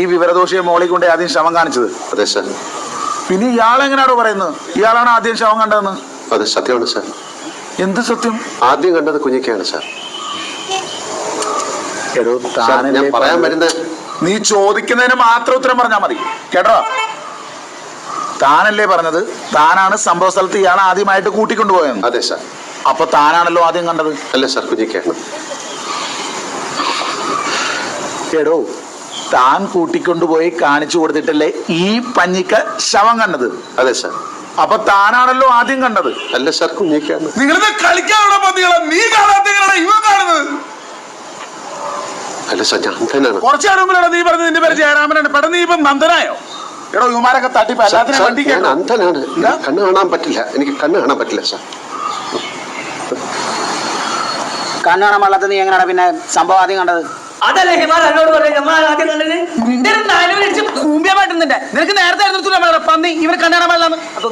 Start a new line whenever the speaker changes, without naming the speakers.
ഈ വിവരദോഷിയെ മോളി കൊണ്ട് ആദ്യം ശവം കാണിച്ചത്.
അതെ സാർ.
പിന്നെ ഇയാൾ എങ്ങനെയാണോ പറയുന്നത്? ഇയാളാണ് ആദ്യം ശവം കണ്ടതെന്ന്?
അതെ സത്യമാണ് സാർ.
എന്ത് സത്യം?
ആദ്യം കണ്ടത് കുഞ്ഞിക്കയാണ് സാർ.
എടോ
സാർ
താനല്ലേ
പറയാൻ? വരുന്ന
നീ ചോദിക്കുന്നതിന് മാത്രം ഉത്തരം പറഞ്ഞാൽ മതി. കേട്ടോ? താനല്ലേ പറഞ്ഞത്? താനാണ് സംഭവ സ്ഥലത്ത് ഇയാൾ ആദ്യമായിട്ട് കൂട്ടിക്കൊണ്ടുപോയത്.
അതെ സാർ.
അപ്പൊ താനാണല്ലോ ആദ്യം കണ്ടത്?
അല്ലേ സാർ കുഞ്ഞിക്കയാണ്
എടോ താൻ കൂട്ടിക്കൊണ്ടുപോയി കാണിച്ചു കൊടുത്തിട്ടല്ലേ ഈ പഞ്ഞിക്ക ശവം കണ്ടത്?
അതെ സാർ.
അപ്പൊ താനാണല്ലോ ആദ്യം കണ്ടത്.
അല്ല സാർ കുഞ്ഞിക്കയാണ്
നിങ്ങളിത് കളിക്കാനുള്ള പന്നികളെ നീ കാണാത്തങ്ങളാണ് ഇവ കാണുന്നത്.
അല്ല സാർ ഞാൻ അന്ധനാണ്
കുറച്ചു മുമ്പിലാണ് നീ പറഞ്ഞത് നിന്റെ പേര് ജയരാമനാണ്. പെട്ടെന്ന് നീ ഇപ്പം നന്ദനായോ? എടോ ഇവമാരൊക്കെ തട്ടിപ്പ്
സാർ,
എല്ലാത്തിനും
സാർ,
വണ്ടി
ഞാൻ
കേട്ടോ.
അന്ധനാണ്.
എന്താ?
എനിക്ക് കണ്ണ് കാണാൻ പറ്റില്ല. എനിക്ക് കണ്ണ് കാണാൻ പറ്റില്ല സാർ.
കണ്ണു കാണാൻ പാടില്ലാത്ത നീ എങ്ങനെയാണ് പിന്നെ സംഭവം ആദ്യം കണ്ടത്?
അതല്ലേ ഹിമാലോട് എന്നോട് പറഞ്ഞു നമ്മൾ ആദ്യം നിനക്ക് നേരത്തെ പന്നി ഇവർ കണ്ണാൻ പാടില്ലാന്ന് അപ്പൊ